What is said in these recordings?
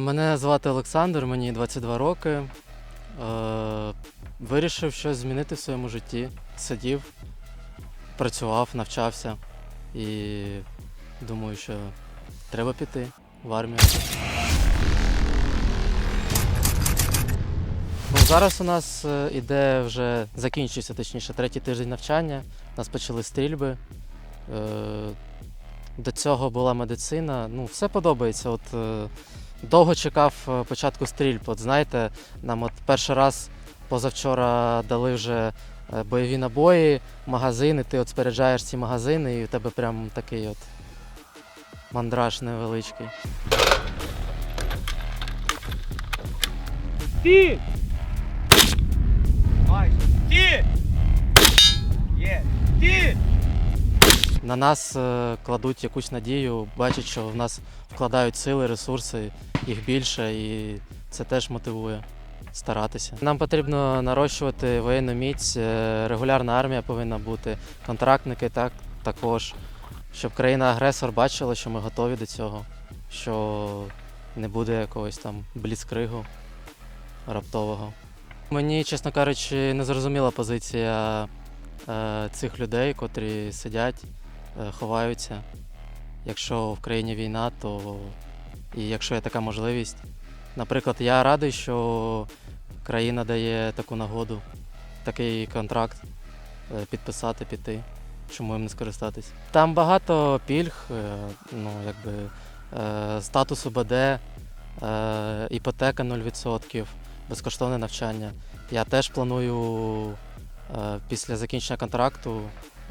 Мене звати Олександр, мені 22 роки. Е, вирішив щось змінити в своєму житті. Сидів, працював, навчався і думаю, що треба піти в армію. Ну, зараз у нас е, іде вже закінчується, точніше, третій тиждень навчання. У нас почали стрільби. Е, до цього була медицина. Ну, все подобається. От, е, довго чекав е, початку стрільб. От знаєте, нам от перший раз позавчора дали вже е, бойові набої, магазини, ти от споряджаєш ці магазини, і у тебе прям такий от мандраж невеличкий. Стій! На нас е, кладуть якусь надію, бачать, що в нас вкладають сили, ресурси, їх більше, і це теж мотивує старатися. Нам потрібно нарощувати воєнну міць, е, регулярна армія повинна бути, контрактники так, також, щоб країна-агресор бачила, що ми готові до цього, що не буде якогось там бліцкригу раптового. Мені, чесно кажучи, не зрозуміла позиція е, цих людей, котрі сидять ховаються. Якщо в країні війна, то і якщо є така можливість. Наприклад, я радий, що країна дає таку нагоду, такий контракт е, підписати, піти. Чому їм не скористатись? Там багато пільг, е, ну, якби, е, статус УБД, е, іпотека 0%, безкоштовне навчання. Я теж планую е, після закінчення контракту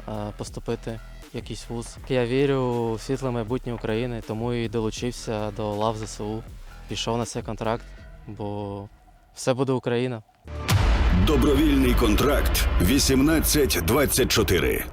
е, поступити якийсь вуз. Я вірю в світле майбутнє України, тому і долучився до лав ЗСУ, пішов на цей контракт, бо все буде Україна. Добровільний контракт 1824.